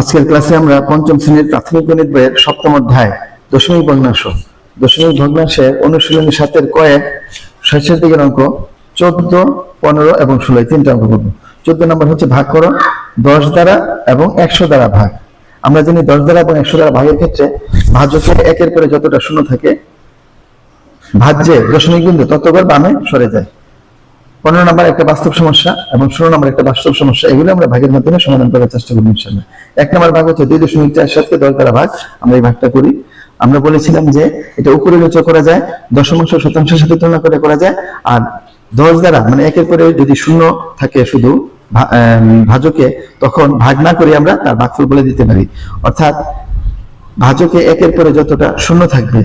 আজকের ক্লাসে আমরা পঞ্চম শ্রেণির প্রাথমিক গণিত বইয়ের সপ্তম অধ্যায়, দশমিক ভগ্নাংশ। দশমিক ভগ্নাংশের অনুশীলনী সাতের কয়েক শেষের দিকের অঙ্ক চোদ্দ, পনেরো এবং ষোলো, এই তিনটা অঙ্ক করব। চোদ্দ নম্বর হচ্ছে ভাগ করো, দশ দ্বারা এবং একশো দ্বারা ভাগ। আমরা জানি দশ দ্বারা এবং একশো দ্বারা ভাগের ক্ষেত্রে ভাজ্যকে একের পরে যতটা শূন্য থাকে ভাজ্যে দশমিক বিন্দু ততবার বামে সরে যায়। পনেরো নম্বর একটা বাস্তব সমস্যা এবং ষোলো নম্বর একটা বাস্তব সমস্যা, এগুলো আমরা ভাগের মাধ্যমে সমাধান করার চেষ্টা করব ইনশাল্লাহ এক নম্বর ভাগ হচ্ছে দুই দশমিক চার সাতকে দশ দ্বারা ভাগ, আমরা এই ভাগটা করি। আমরা বলেছিলাম যে এটা উপরে নিচে করা যায় দশমাংশ শতাংশের সাথে তুলনা করে করা যায়, আর দশ দ্বারা মানে একের পরে যদি শূন্য থাকে শুধু ভাজকে, তখন ভাগ না করে আমরা তার ভাগফল বলে দিতে পারি। অর্থাৎ ভাজকে একের পরে যতটা শূন্য থাকবে,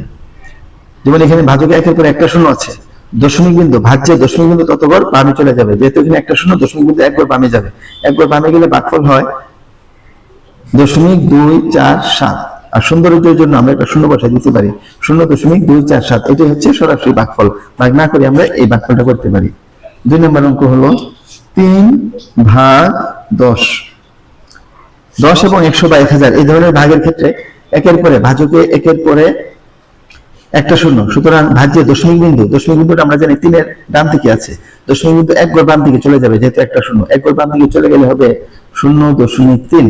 যেমন এখানে ভাজকে একের পরে একটা শূন্য আছে দশমিক বিন্দু ভাজ্যে দশমিক বিন্দু ততবার বামে চলে যাবে। যেহেতু এখানে একটা শূন্য দশমিক বিন্দু একবার বামে যাবে। একবার বামে গেলে ভাগফল হয় দশমিক দুই চার সাত। আর সৌন্দর্যের জন্য আমরা একটা শূন্য বসাই দিতে পারি। শূন্য দশমিক দুই চার সাত, এটাই হচ্ছে সরাসরি ভাগফল ভাগ না করে আমরা এই ভাগফলটা করতে পারি। দুই নম্বর অঙ্ক হলো তিন ভাগ দশ। দশ এবং একশো বা এক হাজার, এই ধরনের ভাগের ক্ষেত্রে একের পরে, ভাজকে একের পরে একটা শূন্য। সুতরাং ভাজ্যে দশমিক বিন্দু, দশমিক বিন্দুটা আমরা জানি তিনের ডান দিকে আছে। দশমিক বিন্দু এক গড় বাম দিকে চলে যাবে, যেহেতু একটা শূন্য। এক গড় বাম দিকে চলে গেলে হবে শূন্য দশমিক তিন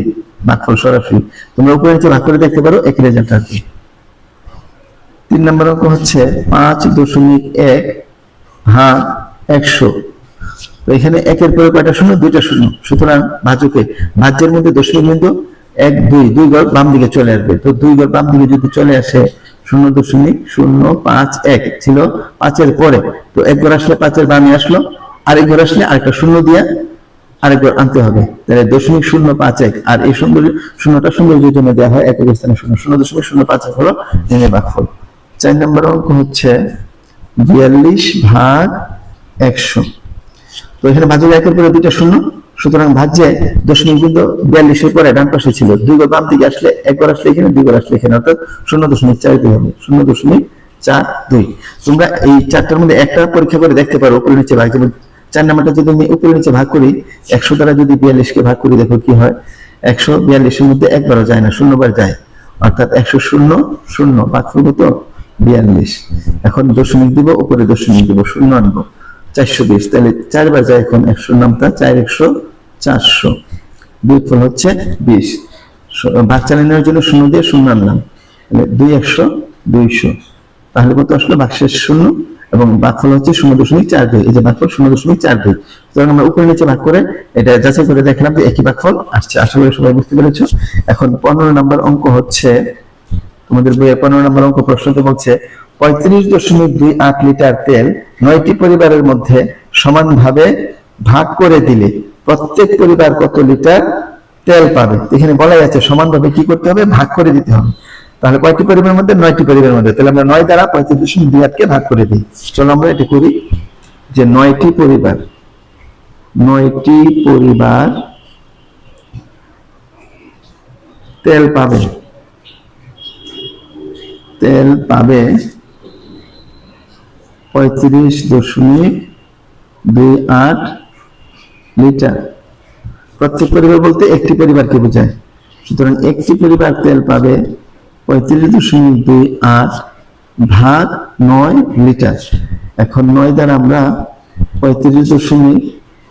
ভাগফল সরাসরি। তোমরা উপরে নিচে ভাগ করে দেখতে পারো, একই রেজাল্ট কি তিন নম্বর অঙ্ক হচ্ছে পাঁচ দশমিক এক ভাগ একশো। তো এখানে একের পরে কয়টা শূন্য? দুইটা শূন্য। সুতরাং ভাজকে ভাজ্যের মধ্যে দশমিক বিন্দু এক, দুই দুই গড় বাম দিকে চলে আসবে। তো দুই গড় বাম দিকে যদি চলে আসে শূন্য দশমিক শূন্য পাঁচ এক ছিল পাঁচের পরে। তো এক ঘর আসলে পাঁচের বামে আসলো আরেক ঘর আসলে আরেকটা শূন্য দিয়ে আরেকবার আনতে হবে। তাহলে দশমিক শূন্য পাঁচ এক, আর এই সুন্দর শূন্যটা সৌন্দর্যের জন্য দেওয়া হয় একক স্থানে শূন্য। শূন্য দশমিক শূন্য পাঁচ এক হলো নির্ণয় ভাগফল চার নম্বর অঙ্ক হচ্ছে বিয়াল্লিশ ভাগ একশো। তো এখানে ভাজ্যের একের পরে দুইটা শূন্য। সুতরাং ভাজ্যে দশমিক বিন্দু বিয়াল্লিশের পরে ডান পাশে ছিল। দুই ঘর বাম দিকে আসলে একবার আসলে এখানে, দুই ঘর আসলে এখানে, অর্থাৎ শূন্য দশমিক চার দুই হবে। শূন্য দশমিক চার দুই। তোমরা এই চারটার মধ্যে একটা পরীক্ষা করে দেখতে পারো উপরে নিচে ভাগ। যেমন চার নাম্বারটা যদি আমি উপরে নিচে ভাগ করি, একশো দ্বারা যদি বিয়াল্লিশকে ভাগ করি, দেখো কি হয়? একশো বিয়াল্লিশের মধ্যে একবারও যায় না, শূন্যবার যায়। অর্থাৎ একশো শূন্য শূন্য ভাগ করব তো বিয়াল্লিশ। এখন দশমিক দিব, উপরে দশমিক দিব, শূন্য আনব। চারশো বিশ। তাহলে চারবার যায় এখন একশো নামটা, চার একশো, চারশো। বিয়োগফল হচ্ছে বিশ। ভাগ চালানোর জন্য শূন্য দিয়ে শূন্য আনলাম। তাহলে দুই একশো, দুইশো। তাহলে কত আসলো? বাক্সের শূন্য এবং ভাগফল হচ্ছে শূন্য দশমিক চার দুই। এই যে ভাগফল শূন্য দশমিক চার দুই। আমরা উপরে নিচে ভাগ করে এটা যাচাই করে দেখলাম যে একই ভাগফল আসছে। করি সবাই বুঝতে পেরেছ। এখন পনেরো নম্বর অঙ্ক হচ্ছে, তোমাদের পনেরো নম্বর অঙ্ক প্রশ্নতে বলছে পঁয়ত্রিশ দশমিক দুই আট লিটার তেল নয়টি পরিবারের মধ্যে সমানভাবে ভাগ করে দিলে প্রত্যেক পরিবার কত লিটার তেল পাবে? এখানে বলাই আছে সমানভাবে কি করতে হবে? ভাগ করে দিতে হবে। তাহলে কয়টি পরিবারের মধ্যে? নয়টি পরিবারের মধ্যে। তাহলে আমরা নয় দ্বারা পঁয়ত্রিশ দশমিক দুই আটকে ভাগ করে দিই। চলো আমরা এটা করি যে নয়টি পরিবার নয়টি পরিবার তেল পাবে। তেল পাবে পঁয়ত্রিশ দশমিক দুই আট লিটার। প্রত্যেক পরিবার বলতে একটি পরিবারকে বোঝায়। সুতরাং একটি পরিবার তেল পাবে পঁয়ত্রিশ দশমিক দুই আট ভাগ নয় লিটার। এখন নয় দ্বারা আমরা পঁয়ত্রিশ দশমিক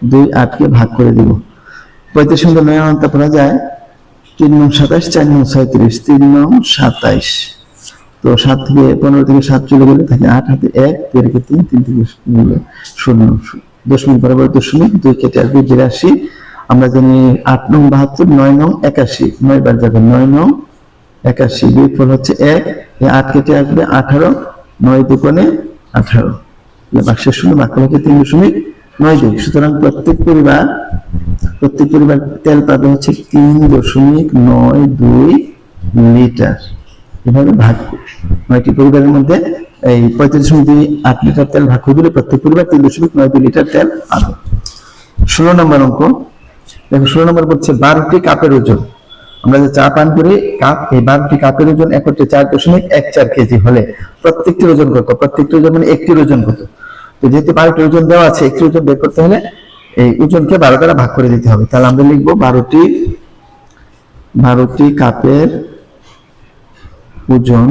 দুই আটকে ভাগ করে দিব। পঁয়ত্রিশ সঙ্গে নয় আনতে পারা যায় তিন নং সাতাইশ চার নং ছয়ত্রিশ, তিন নং সাতাইশ। তো সাত থেকে পনেরো থেকে সাত চলে গেলে থাকে আট হাতে এক, দুই তিন তিন থেকে গেলে শূন্য দশমিক বরাবর দশমিক দুই কেটে আসবে বিরাশি আমরা জানি আট নং বাহাত্তর, নয় নং একাশি। নয় বার যাবে নয় নং একাশি। দুই ফল হচ্ছে এক আট কেটে আসবে আঠারো, নয় দুকোণে আঠারো। বাক্সের শূন্য, বাক্য হচ্ছে তিন দশমিক নয় দুই। সুতরাং প্রত্যেক পরিবার প্রত্যেক পরিবার তেল পাবে হচ্ছে তিন দশমিক নয় দুই লিটার এভাবে ভাগ নয়টি পরিবারের মধ্যে এই পঁয়ত্রিশ দুই আট লিটার তেল ভাগ করে প্রত্যেক পরিবার তিন দশমিক নয় দুই লিটার তেল পাবে। ষোলো নম্বর অঙ্ক। দেখো, ষোলো নম্বর বলছে বারোটি কাপের ওজন। আমরা যে চা পান করি, কাপ, এই বারোটি কাপের ওজন একত্রে চার দশমিক এক চার কেজি হলে প্রত্যেকটির ওজন কত? প্রত্যেকটি ওজন মানে একটির ওজন কত? তো যেহেতু বারোটি ওজন দেওয়া আছে একটি ওজন বের করতে হলে এই ওজনকে বারো দ্বারা ভাগ করে দিতে হবে। তাহলে আমরা লিখব বারোটি বারোটি কাপের ওজন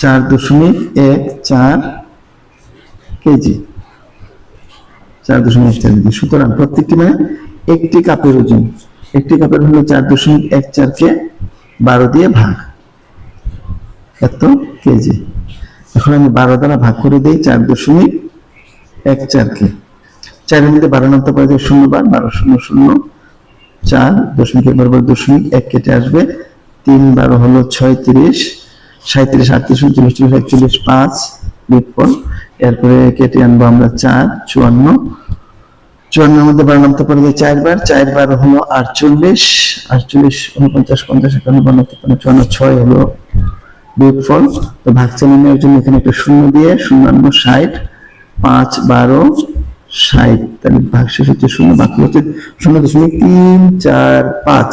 চার দশমিক এক চার কেজি। চার দশমিক চার কেজি। সুতরাং প্রত্যেকটি মানে একটি কাপের ওজন। একটি কাপের হলো চার দশমিক এক চারকে বারো দিয়ে ভাগ। এত কেজি। এখন আমি বারো দ্বারা ভাগ করে দিই চার দশমিক এক চারকে চারের মধ্যে বারো নামতে পারে শূন্য বার, বারো শূন্য শূন্য। চার, দশমিক এক বারো দশমিক এক কেটে আসবে। তিন বারো হলো ছয়ত্রিশ সাঁত্রিশ আটত্রিশ, উনচল্লিশ চল্লিশ একচল্লিশ, পাঁচ বিপন এরপরে কেটে আনব আমরা চার, চুয়ান্ন। চুয়ান্নের মধ্যে বারো নামতে পারে যে চারবার। চারবার হলো আটচল্লিশ আটচল্লিশ, উনপঞ্চাশ, পঞ্চাশ, একান্ন, বান্ন, তিপ্পান্ন, চুয়ান্ন, ছয় হলো বিয়োগফল তো ভাগ চালিয়ে নেওয়ার জন্য এখানে একটা শূন্য দিয়ে শূন্যান্ন, ষাট, পাঁচ, বারো ষাট, তাহলে ভাগ শেষ হচ্ছে শূন্য, বাকি হচ্ছে শূন্য দশমিক তিন চার পাঁচ।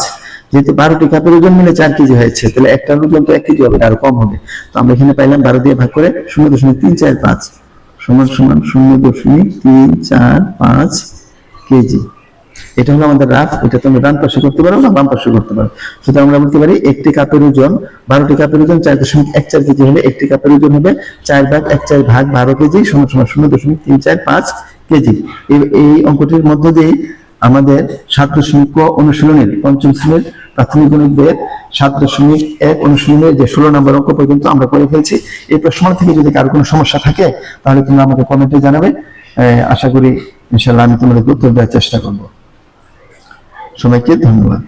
যেহেতু বারোটি কাপের ওজন মিলে চার কেজি হয়েছে, তাহলে একটা ওজন তো এক কেজি হবে আরও কম হবে। তো আমরা এখানে পাইলাম বারো দিয়ে ভাগ করে শূন্য দশমিক তিন চার পাঁচ, সমান সমান শূন্য দশমিক তিন চার পাঁচ কেজি। এটা হলো আমাদের রাফ, এটা তোমরা ডান পাশে করতে পারো না বাম পাশে করতে পারো। সুতরাং আমরা বলতে পারি, একটি কাপের ওজন, বারোটি কাপের ওজন, চার দশমিক এক চার কেজি হলে একটি কাপের ওজন হবে চার ভাগ এক চার ভাগ বারো কেজি সমান সমান শূন্য দশমিক তিন চার পাঁচ কেজি। এই- অঙ্কটির মধ্য দিয়ে আমাদের সাত দশমিক অনুশীলনের পঞ্চম শ্রেণির প্রাথমিক গণিতের সাত দশমিক এক অনুশীলনের যে ষোলো নম্বর অঙ্ক পর্যন্ত আমরা করে ফেলছি। এই প্রশ্ন থেকে যদি কারও কোনো সমস্যা থাকে, তাহলে তোমরা আমাকে কমেন্টে জানাবে। আশা করি ইনশাল্লাহ আমি তোমাদের উত্তর দেওয়ার চেষ্টা করব। সবাইকে ধন্যবাদ।